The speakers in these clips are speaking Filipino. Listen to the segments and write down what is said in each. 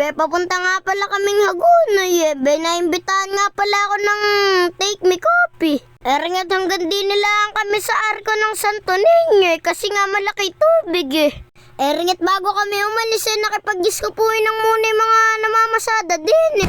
be, papunta nga pala kaming Hagonoy eh. Be, naimbitahan nga pala ako ng take me coffee. Eringat hanggang di nilaan kami sa arko ng Santo Niño eh, kasi nga malaki tubig eh. Eringat bago kami umalis eh, nakipag-diskupuin ng muna yung mga namamasada din eh.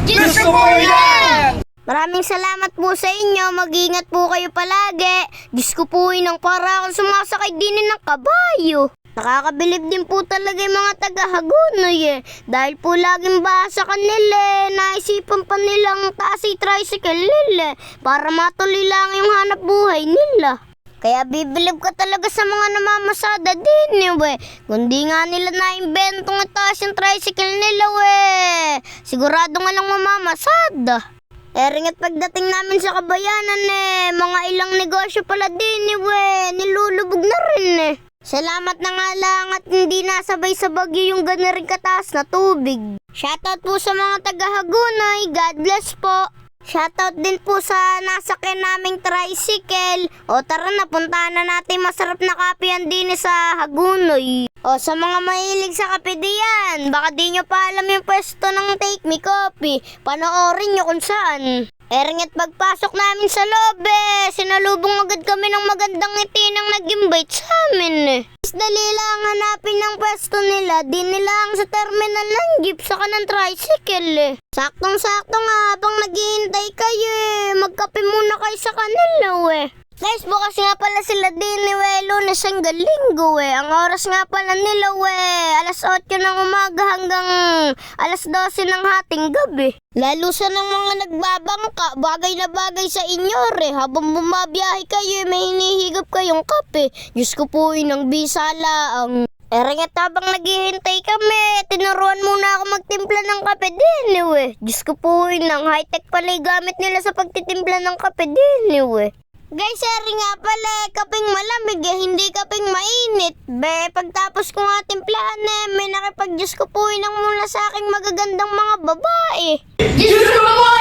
Yan! Maraming salamat po sa inyo. Mag-ingat po kayo palagi. Diyos ko po ng para akong sumasakay din ng kabayo. Nakakabilib din po talaga yung mga taga-Hagonoy eh. Dahil po laging baha sa kanila eh. Naisipan pa nilang taas yung tricycle nila eh, Para matuloy lang yung hanap buhay nila. Kaya bibilib ka talaga sa mga namamasada din eh, we. Kundi nga nila na-inventong itaas yung tricycle nila, we. Sigurado nga lang mamamasada. Ering at pagdating namin sa kabayanan eh, mga ilang negosyo pala din eh, we. Nilulubog na rin eh. Salamat na nga lang at hindi nasabay sa bagyo yung gana rin kataas na tubig. Shoutout po sa mga taga Hagunay. God bless po. Shoutout din po sa nasakyan naming tricycle. O tara na, puntahan na natin masarap na kapihan din sa Hagunoy. O sa mga mahilig sa kape diyan, baka di nyo pa alam yung pwesto ng Take Me Coffee. Panoorin nyo kung saan. Ering at pagpasok namin sa loob eh, sinalubong agad kami ng magandang ngiti nang nag-invite sa amin eh. Mas dali lang hanapin ng pwesto nila, di nila ang sa terminal ng jeep sa kanang tricycle eh. Saktong-sakto nga habang naghihintay kayo eh, magkape muna kayo sa kanila eh. Guys, bukas nga pala sila din ni we, lunes hanggang linggo eh. Ang oras nga pala nila we, alas 8 ng umaga hanggang alas 12 ng hating gabi. Lalo sa ng mga nagbabangka, bagay na bagay sa inyo re. Habang bumabiyahe kayo, eh, may hinihigop kayong kape. Diyos ko po, inang bisala ang... Ereng at habang naghihintay kami, tinuruan muna ako magtimpla ng kape din, eh, we. Diyos ko po, inang high-tech pala gamit nila sa pagtitimpla ng kape din, eh, we. Guys, sorry nga pala, kaping malamig eh, hindi kaping mainit. Be, pagtapos ko nga timplahan eh, may nakipag-Diyos ko po inang mula sa aking magagandang mga babae. Diyos ko po!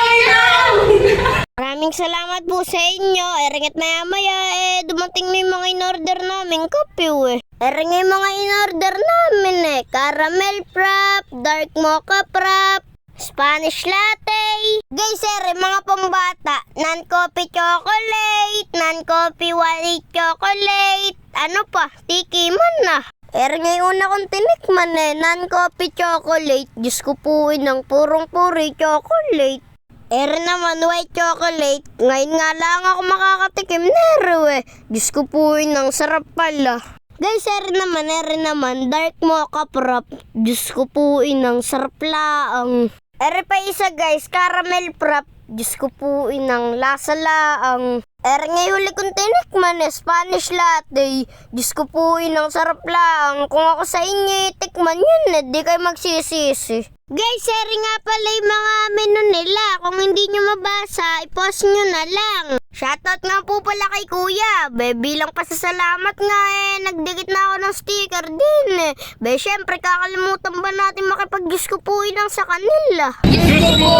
Maraming salamat po sa inyo. Eringat maya maya eh, dumating na yung mga in-order namin kape eh. Ering yung mga in-order namin eh. Caramel frap, dark mocha frap, Spanish latte. Guys, sir, mga pambata. Non-coffee chocolate, non-coffee white chocolate. Ano pa? Tiki man na. Er ngayon una kong tinikman eh, non-coffee chocolate. Diyos ko po ng purong-puri chocolate. Er naman, white chocolate. Ngayon nga lang ako makakatikim nero eh. Diyos ko po ng sarap pala. Guys, er naman, er naman, dark mocha frap. Diyos ko po ng sarap laang. Er pa isa guys, caramel frap. Diyos ko po inang lasa laang. Er ngayon huli kong tinikman eh, Spanish latte. Diyos ko po inang sarap lang. Kung ako sa inyo, tikman yun eh, di kayo magsisisi. Guys, sharing nga pala yung mga menu nila. Kung hindi nyo mabasa, i-post nyo na lang. Shoutout nga po pala kay Kuya. Be, bilang pasasalamat nga eh, nagdikit na ako ng sticker din eh. Be, syempre kakalimutan ba natin makipag-diskupuin lang sa kanila? Diyos ko po!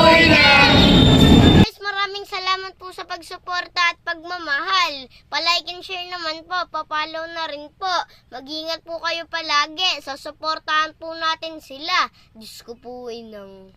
Guys, maraming salamat po sa pagsuporta at pagmamahal. Palike and share naman po, papalaw na rin po. Mag-ingat po kayo palagi. Susuportahan po natin sila. Diyos ko po, inang.